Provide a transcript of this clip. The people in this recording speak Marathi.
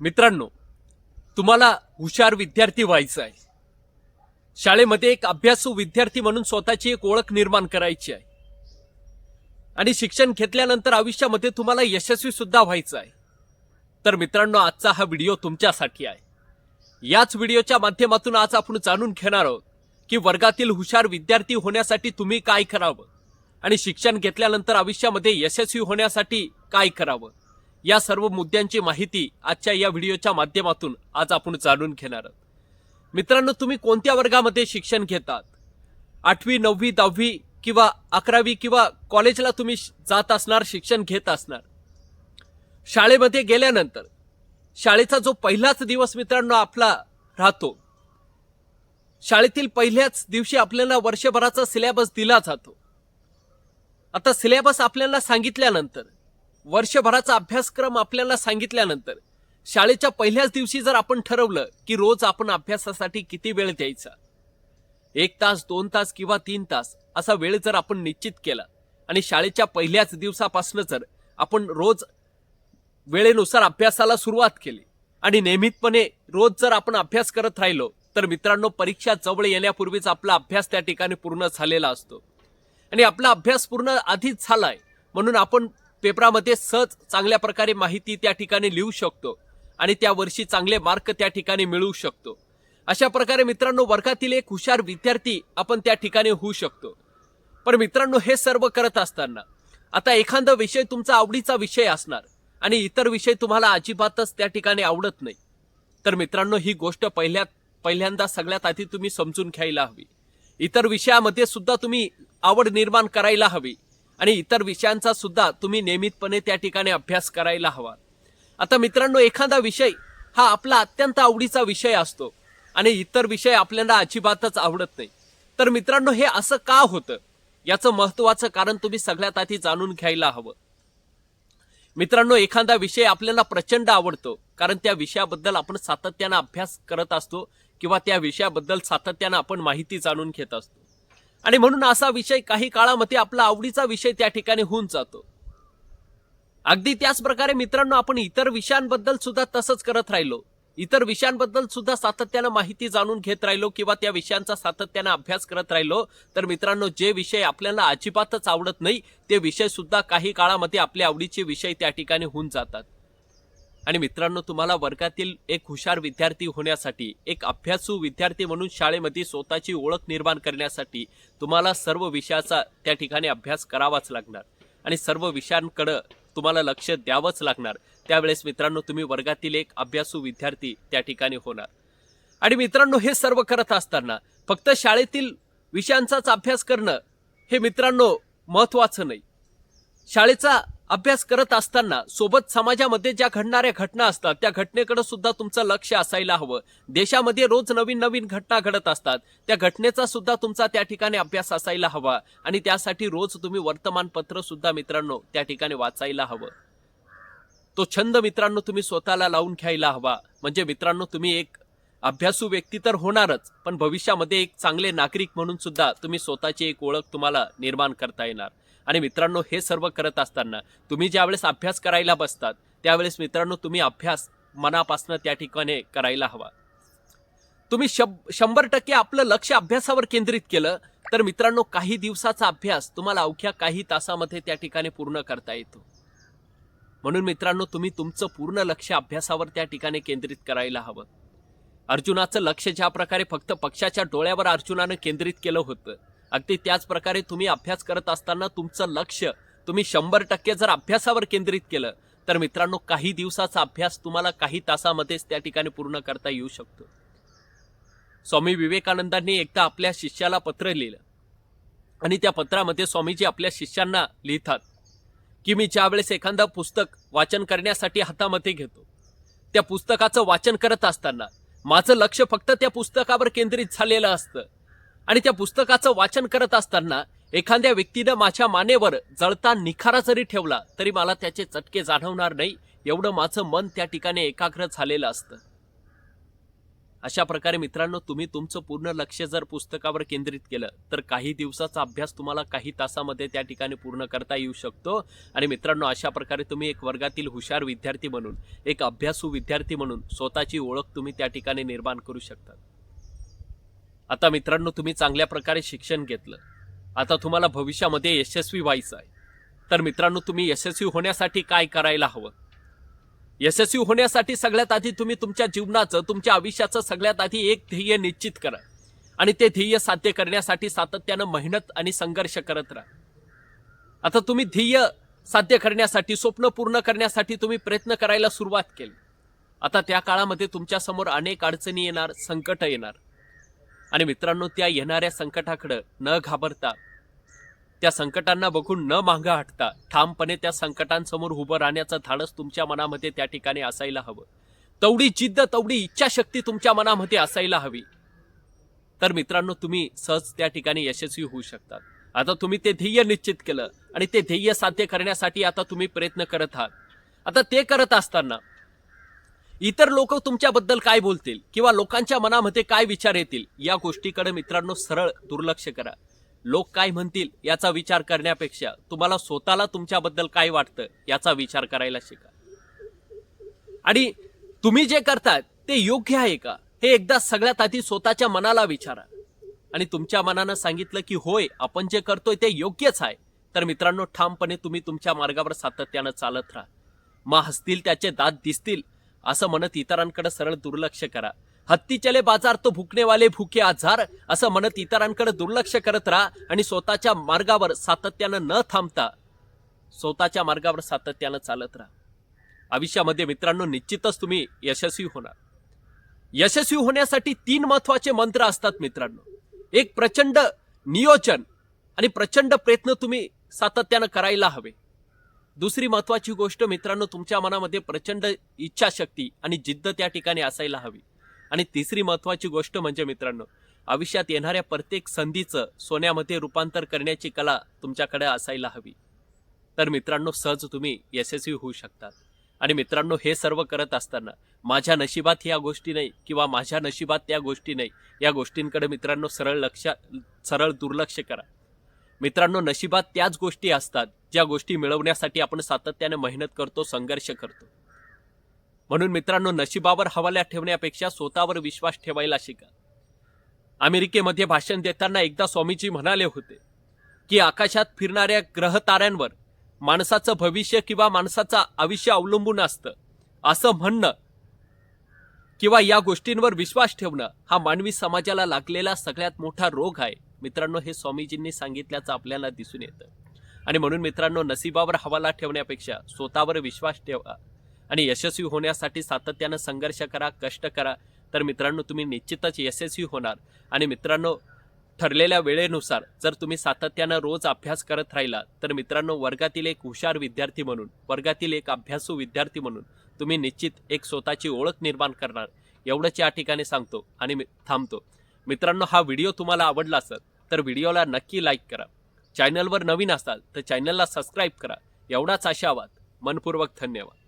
मित्रांनो तुम्हाला हुशार विद्यार्थी व्हायचं आहे. शाळेमध्ये एक अभ्यासू विद्यार्थी म्हणून स्वतःची एक ओळख निर्माण करायची आहे. आणि शिक्षण घेतल्यानंतर आयुष्यामध्ये तुम्हाला यशस्वी सुद्धा व्हायचं आहे. तर मित्रांनो आजचा हा व्हिडिओ तुमच्यासाठी आहे. याच व्हिडिओच्या माध्यमातून आज आपण जाणून घेणार आहोत की वर्गातील हुशार विद्यार्थी होण्यासाठी तुम्ही काय करावं आणि शिक्षण घेतल्यानंतर आयुष्यामध्ये यशस्वी होण्यासाठी काय करावं. या सर्व मुद्द्यांची माहिती आजच्या या व्हिडिओच्या माध्यमातून आज आपण जाणून घेणार आहोत. मित्रांनो तुम्ही कोणत्या वर्गामध्ये शिक्षण घेतात? आठवी नववी दहावी किंवा अकरावी किंवा कॉलेजला तुम्ही जात असणार शिक्षण घेत असणार? शाळेमध्ये गेल्यानंतर शाळेचा जो पहिलाच दिवस मित्रांनो आपला राहतो शाळेतील पहिल्याच दिवशी आपल्याला वर्षभराचा सिलेबस दिला जातो. आता सिलेबस आपल्याला सांगितल्यानंतर वर्षभराचा अभ्यासक्रम आपल्याला सांगितल्यानंतर शाळेच्या पहिल्याच दिवशी जर आपण ठरवलं की रोज आपण अभ्यासासाठी किती वेळ द्यायचा? एक तास दोन तास किंवा तीन तास असा वेळ जर आपण निश्चित केला आणि शाळेच्या पहिल्याच दिवसापासून जर आपण रोज वेळेनुसार अभ्यासाला सुरुवात केली आणि नियमितपणे रोज जर आपण अभ्यास करत राहिलो तर मित्रांनो परीक्षा जवळ येण्यापूर्वीच आपला अभ्यास त्या ठिकाणी पूर्ण झालेला असतो. आणि आपला अभ्यास पूर्ण आधीच झालाय म्हणून आपण पेपरामध्ये सहज चांगल्या प्रकारे माहिती त्या ठिकाणी लिहू शकतो आणि त्या वर्षी चांगले मार्क त्या ठिकाणी मिळवू शकतो. अशा प्रकारे मित्रांनो वर्गातील एक हुशार विद्यार्थी आपण त्या ठिकाणी होऊ शकतो. पण मित्रांनो हे सर्व करत असताना आता एखादा विषय तुमचा आवडीचा विषय असणार आणि इतर विषय तुम्हाला अजिबातच त्या ठिकाणी आवडत नाही. तर मित्रांनो ही गोष्ट पहिल्या पहिल्यांदा सगळ्यात आधी तुम्ही समजून घ्यायला हवी. इतर विषयामध्ये सुद्धा तुम्ही आवड निर्माण करायला हवी. आणि इतर विषयांचा सुद्धा तुम्ही नियमितपणे त्या ठिकाणी अभ्यास करायला हवा. आता मित्रांनो एखादा विषय हा आपला अत्यंत आवडीचा विषय असतो आणि इतर विषय आपल्याला अजिबातच आवडत नाही. तर मित्रांनो हे असं का होतं? याचं महत्वाचं कारण तुम्ही सगळ्यात आधी जाणून घ्यायला हवं. मित्रांनो एखादा विषय आपल्याला प्रचंड आवडतो कारण त्या विषयाबद्दल आपण सातत्यानं अभ्यास करत असतो किंवा त्या विषयाबद्दल सातत्यानं आपण माहिती जाणून घेत असतो. आणि म्हणून असा विषय काही काळामध्ये आपला आवडीचा विषय त्या ठिकाणी होऊन जातो. अगदी त्याच प्रकारे मित्रांनो आपण इतर विषयांबद्दल सुद्धा तसंच करत राहिलो. इतर विषयांबद्दल सुद्धा सातत्यानं माहिती जाणून घेत राहिलो किंवा त्या विषयांचा सातत्यानं अभ्यास करत राहिलो तर मित्रांनो जे विषय आपल्याला अजिबातच आवडत नाही ते विषय सुद्धा काही काळामध्ये आपल्या आवडीचे विषय त्या ठिकाणी होऊन जातात. आणि मित्रांनो तुम्हाला वर्गातील एक हुशार विद्यार्थी होण्यासाठी एक अभ्यासू विद्यार्थी म्हणून शाळेमध्ये स्वतःची ओळख निर्माण करण्यासाठी तुम्हाला सर्व विषयाचा त्या ठिकाणी अभ्यास करावाच लागणार. आणि सर्व विषयांकडं तुम्हाला लक्ष द्यावंच लागणार. त्यावेळेस मित्रांनो तुम्ही वर्गातील एक अभ्यासू विद्यार्थी त्या ठिकाणी होणार. आणि मित्रांनो हे सर्व करत असताना फक्त शाळेतील विषयांचाच अभ्यास करणं हे मित्रांनो महत्त्वाचं नाही. शाळेचा अभ्यास करत असताना सोबत समाजामध्ये ज्या घडणाऱ्या घटना असतात त्या घटनेकडे सुद्धा तुमचं लक्ष असायला हवं. देशामध्ये रोज नवीन नवीन घटना घडत असतात. त्या घटनेचा सुद्धा तुमचा त्या ठिकाणी अभ्यास असायला हवा. आणि त्यासाठी रोज तुम्ही वर्तमानपत्र सुद्धा मित्रांनो त्या ठिकाणी वाचायला हवं. तो छंद मित्रांनो तुम्ही स्वतःला लावून घ्यायला हवा. म्हणजे मित्रांनो तुम्ही एक अभ्यासू व्यक्ती तर होणारच पण भविष्यामध्ये एक चांगले नागरिक म्हणून सुद्धा तुम्ही स्वतःची एक ओळख तुम्हाला निर्माण करता येणार. आणि मित्रांनो हे सर्व करत असताना तुम्ही ज्यावेळेस अभ्यास करायला बसतात त्यावेळेस मित्रांनो तुम्ही अभ्यास मनापासून त्या ठिकाणी करायला हवा. तुम्ही शब शंभर टक्के आपलं लक्ष अभ्यासावर केंद्रित केलं तर मित्रांनो काही दिवसाचा अभ्यास तुम्हाला अवघ्या काही तासामध्ये त्या ठिकाणी पूर्ण करता येतो. म्हणून मित्रांनो तुम्ही तुमचं पूर्ण लक्ष अभ्यासावर त्या ठिकाणी केंद्रित करायला हवं. अर्जुनाचं लक्ष ज्या प्रकारे फक्त पक्षाच्या डोळ्यावर अर्जुनानं केंद्रित केलं होतं अगदी त्याच प्रकारे तुम्ही अभ्यास करत असताना तुमचं लक्ष तुम्ही शंभर टक्के जर अभ्यासावर केंद्रित केलं तर मित्रांनो काही दिवसाचा अभ्यास तुम्हाला काही तासामध्येच त्या ठिकाणी पूर्ण करता येऊ शकतो. स्वामी विवेकानंदांनी एकदा आपल्या शिष्याला पत्र लिहिलं. आणि त्या पत्रामध्ये स्वामीजी आपल्या शिष्यांना लिहितात की मी ज्यावेळेस एखादं पुस्तक वाचन करण्यासाठी हातामध्ये घेतो त्या पुस्तकाचं वाचन करत असताना माझं लक्ष फक्त त्या पुस्तकावर केंद्रित झालेलं असतं. आणि त्या पुस्तकाचं वाचन करत असताना एखाद्या व्यक्तीनं माझ्या मानेवर जळता निखारा जरी ठेवला तरी मला त्याचे चटके जाणवणार नाही. एवढं माझं मन त्या ठिकाणी एकाग्र झालेलं असतं. अशा प्रकारे मित्रांनो तुम्ही तुमचं पूर्ण लक्ष जर पुस्तकावर केंद्रित केलं तर काही दिवसाचा अभ्यास तुम्हाला काही तासामध्ये त्या ठिकाणी पूर्ण करता येऊ शकतो. आणि मित्रांनो अशा प्रकारे तुम्ही एक वर्गातील हुशार विद्यार्थी म्हणून एक अभ्यासू विद्यार्थी म्हणून स्वतःची ओळख तुम्ही त्या ठिकाणी निर्माण करू शकता. आता मित्रांनो तुम्ही चांगल्या प्रकारे शिक्षण घेतलं. आता तुम्हाला भविष्यामध्ये यशस्वी व्हायचं आहे. तर मित्रांनो तुम्ही यशस्वी होण्यासाठी काय करायला हवं? यशस्वी होण्यासाठी सगळ्यात आधी तुम्ही तुमच्या जीवनाचं तुमच्या आयुष्याचं सगळ्यात आधी एक ध्येय निश्चित करा. आणि ते ध्येय साध्य करण्यासाठी सातत्यानं मेहनत आणि संघर्ष करत राहा. आता तुम्ही ध्येय साध्य करण्यासाठी स्वप्न पूर्ण करण्यासाठी तुम्ही प्रयत्न करायला सुरुवात केली. आता त्या काळामध्ये तुमच्यासमोर अनेक अडचणी येणार संकट येणार. आणि मित्रांनो त्या येणाऱ्या संकटाकडं न घाबरता त्या संकटांना बघून न मागं हटता ठामपणे त्या संकटांसमोर उभं राहण्याचं धाडस तुमच्या मनामध्ये त्या ठिकाणी असायला हवं. तेवढी जिद्द तेवढी इच्छाशक्ती तुमच्या मनामध्ये असायला हवी. तर मित्रांनो तुम्ही सहज त्या ठिकाणी यशस्वी होऊ शकतात आता तुम्ही ते ध्येय निश्चित केलं आणि ते ध्येय साध्य करण्यासाठी आता तुम्ही प्रयत्न करत आहात. आता ते करत असताना इतर लोक तुमच्याबद्दल काय बोलतील? किंवा लोकांच्या मनामध्ये काय विचार येतील? या गोष्टीकडे मित्रांनो सरळ दुर्लक्ष करा. लोक काय म्हणतील याचा विचार करण्यापेक्षा तुम्हाला स्वतःला तुमच्याबद्दल काय वाटतं याचा विचार करायला शिका. आणि तुम्ही जे करतात ते योग्य आहे का? हे एकदा सगळ्यात आधी स्वतःच्या मनाला विचारा. आणि तुमच्या मनानं सांगितलं की होय आपण जे करतोय ते योग्यच आहे. तर मित्रांनो ठामपणे तुम्ही तुमच्या मार्गावर सातत्यानं चालत राहा. मा हसतील त्याचे दात दिसतील असं म्हणत इतरांकडे सरळ दुर्लक्ष करा. हत्ती चले बाजार तो भुकणेवाले भुके आजार असं म्हणत इतरांकडे दुर्लक्ष करत राहा आणि स्वतःच्या मार्गावर सातत्यानं न थांबता स्वतःच्या मार्गावर सातत्यानं चालत राहा. आयुष्यामध्ये मित्रांनो निश्चितच तुम्ही यशस्वी होणार. यशस्वी होण्यासाठी तीन महत्त्वाचे मंत्र असतात मित्रांनो. एक प्रचंड नियोजन आणि प्रचंड प्रयत्न तुम्ही सातत्यानं करायला हवे. दुसरी महत्वाची गोष्ट मित्रांनो तुमच्या मनामध्ये प्रचंड इच्छाशक्ती आणि जिद्द त्या ठिकाणी असायला हवी. आणि तिसरी महत्वाची गोष्ट म्हणजे मित्रांनो आयुष्यात येणाऱ्या प्रत्येक संधीचं सोन्यामध्ये रूपांतर करण्याची कला तुमच्याकडे असायला हवी. तर मित्रांनो सहज तुम्ही यशस्वी होऊ शकतात आणि मित्रांनो हे सर्व करत असताना माझ्या नशिबात या गोष्टी नाही किंवा माझ्या नशिबात त्या गोष्टी नाही या गोष्टींकडे मित्रांनो सरळ लक्ष सरळ दुर्लक्ष करा. मित्रांनो नशिबात त्याच गोष्टी असतात ज्या गोष्टी मिळवण्यासाठी आपण सातत्याने मेहनत करतो संघर्ष करतो. म्हणून मित्रांनो नशिबावर हवाल्या ठेवण्यापेक्षा स्वतःवर विश्वास ठेवायला शिका. अमेरिकेमध्ये भाषण देताना एकदा स्वामीजी म्हणाले होते की आकाशात फिरणाऱ्या ग्रह ताऱ्यांवर माणसाचं भविष्य किंवा माणसाचं आयुष्य अवलंबून असतं. असं म्हणणं किंवा या गोष्टींवर विश्वास ठेवणं हा मानवी समाजाला लागलेला सगळ्यात मोठा रोग आहे. मित्रांनो हे स्वामीजींनी सांगितल्याचं आपल्याला दिसून येतं. आणि म्हणून मित्रांनो नसिबावर हवाला ठेवण्यापेक्षा स्वतःवर विश्वास ठेवा आणि यशस्वी होण्यासाठी सातत्यानं संघर्ष करा कष्ट करा. तर मित्रांनो तुम्ही निश्चितच यशस्वी होणार. आणि मित्रांनो ठरलेल्या वेळेनुसार जर तुम्ही सातत्यानं रोज अभ्यास करत राहिला तर मित्रांनो वर्गातील एक हुशार विद्यार्थी म्हणून वर्गातील एक अभ्यासू विद्यार्थी म्हणून तुम्ही निश्चित एक स्वतःची ओळख निर्माण करणार. एवढंच या ठिकाणी सांगतो आणि मी थांबतो. मित्रांनो हा व्हिडिओ तुम्हाला आवडला असेल तर व्हिडिओला नक्की लाईक करा. चॅनलवर नवीन असाल तर चॅनलला सबस्क्राईब करा. एवढाच आशावाद. मनपूर्वक धन्यवाद.